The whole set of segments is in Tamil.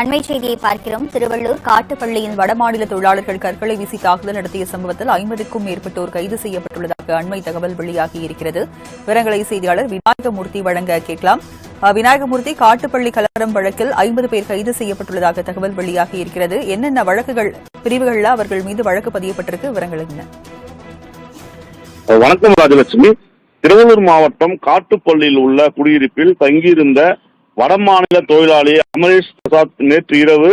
அண்மை செய்தியை பார்க்கிறோம். திருவள்ளூர் காட்டுப்பள்ளியின் வடமாநில தொழிலாளர்கள் கற்களை வீசி தாக்குதல் நடத்திய சம்பவத்தில் ஐம்பதுக்கும் மேற்பட்டோர் கைது செய்யப்பட்டுள்ளதாக அண்மை தகவல் வெளியாகி இருக்கிறது. விவரங்களை செய்தியாளர் விநாயகமூர்த்தி வழங்க கேட்கலாம். விநாயகமூர்த்தி காட்டுப்பள்ளி கலவரம் வழக்கில் ஐம்பது பேர் கைது செய்யப்பட்டுள்ளதாக தகவல் வெளியாகி இருக்கிறது. என்னென்ன வழக்குகள் பிரிவுகளில் அவர்கள் மீது வழக்கு பதியப்பட்டிருக்கு? விவரங்கள் என்ன? வணக்கம் ராஜலட்சுமி. திருவள்ளூர் மாவட்டம் காட்டுப்பள்ளியில் உள்ள குடியிருப்பில் தங்கியிருந்த வடமாநில தொழிலாளி அமரேஷ் பிரசாத் நேற்று இரவு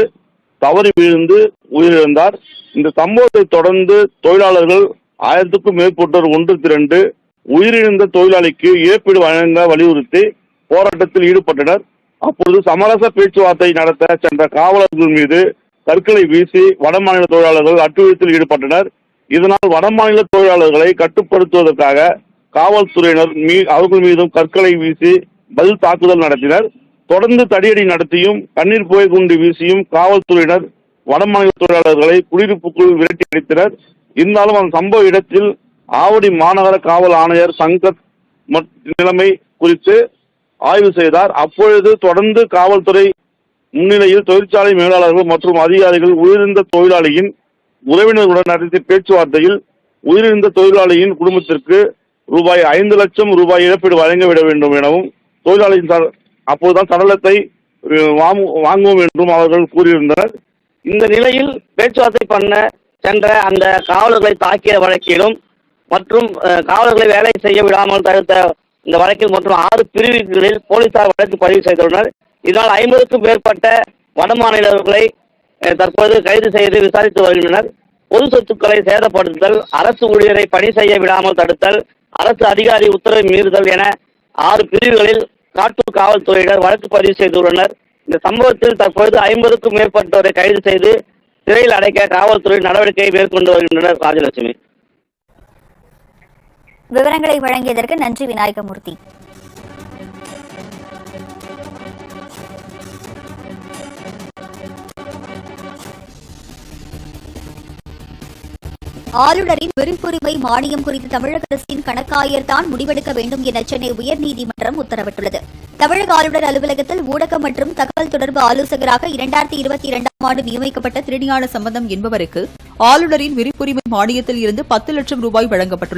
தவறி விழுந்து உயிரிழந்தார். இந்த சம்பவத்தை தொடர்ந்து தொழிலாளர்கள் ஆயிரத்துக்கும் மேற்பட்டோர் ஒன்று திரண்டு உயிரிழந்த தொழிலாளிக்கு இழப்பீடு வழங்க வலியுறுத்தி போராட்டத்தில் ஈடுபட்டனர். அப்பொழுது சமரச பேச்சுவார்த்தை நடத்த சென்ற காவலர்கள் மீது கற்களை வீசி வடமாநில தொழிலாளர்கள் அட்டுழியத்தில் ஈடுபட்டனர். இதனால் வடமாநில தொழிலாளர்களை கட்டுப்படுத்துவதற்காக காவல்துறையினர் மீ அவர்கள் மீதும் கற்களை வீசி பதில் தாக்குதல் நடத்தினர். தொடர்ந்து தடியடி நடத்தியும் கண்ணீர் புகை குண்டு வீசியும் காவல்துறையினர் வடமாநில தொழிலாளர்களை குடியிருப்புக்குள் விரட்டி அடித்தனர். இருந்தாலும் அந்த சம்பவ இடத்தில் ஆவடி மாநகர காவல் ஆணையர் சங்கத் நிலைமை குறித்து ஆய்வு செய்தார். அப்பொழுது தொடர்ந்து காவல்துறை முன்னிலையில் தொழிற்சாலை மேலாளர்கள் மற்றும் அதிகாரிகள் உயிரிழந்த தொழிலாளியின் உறவினர்களுடன் நடத்திய பேச்சுவார்த்தையில் உயிரிழந்த தொழிலாளியின் குடும்பத்திற்கு ரூபாய் ஐந்து லட்சம் ரூபாய் இழப்பீடு வழங்கிவிட வேண்டும் எனவும் தொழிலாளியின் அப்போதுதான் சடலத்தை வாங்குவோம் என்றும் அவர்கள் கூறியிருந்தனர். இந்த நிலையில் பேச்சுவார்த்தை பண்ண சென்ற அந்த காவலர்களை தாக்கிய வழக்கிலும் மற்றும் காவலர்களை வேலை செய்ய விடாமல் தடுத்த இந்த வழக்கில் மற்றும் ஆறு பிரிவுகளில் போலீசார் வழக்கு பதிவு செய்துள்ளனர். இதனால் ஐம்பதுக்கும் மேற்பட்ட வடமாநிலர்களை தற்போது கைது செய்து விசாரித்து வருகின்றனர். பொது சொத்துக்களை சேதப்படுத்துதல் அரசு ஊழியரை பணி செய்ய விடாமல் தடுத்தல் அரசு அதிகாரி உத்தரவை மீறுதல் என ஆறு பிரிவுகளில் காட்டூர் காவல்துறையினர் வழக்கு பதிவு செய்துள்ளனர். இந்த சம்பவத்தில் தற்பொழுது ஐம்பதுக்கும் மேற்பட்டோரை கைது செய்து சிறையில் அடைக்க காவல்துறை நடவடிக்கை மேற்கொண்டு வருகின்றனர் ராஜலட்சுமி. விவரங்களை வழங்கியதற்கு நன்றி விநாயகமூர்த்தி. ஆளுநரின் விருப்புரிமை மானியம் குறித்து தமிழக அரசின் கணக்காயர் தான் முடிவெடுக்க வேண்டும் என சென்னை உயர்நீதிமன்றம் உத்தரவிட்டுள்ளது. தமிழக ஆளுநர் அலுவலகத்தில் ஊடகம் மற்றும் தகவல் தொடர்பு ஆலோசகராக இரண்டாயிரத்தி இருபத்தி இரண்டாம் ஆண்டு நியமிக்கப்பட்ட திருஞான சம்பந்தம் என்பவருக்கு ஆளுநரின் விரிப்புரிமை மானியத்தில் இருந்து பத்து லட்சம் ரூபாய் வழங்கப்பட்டுள்ளது.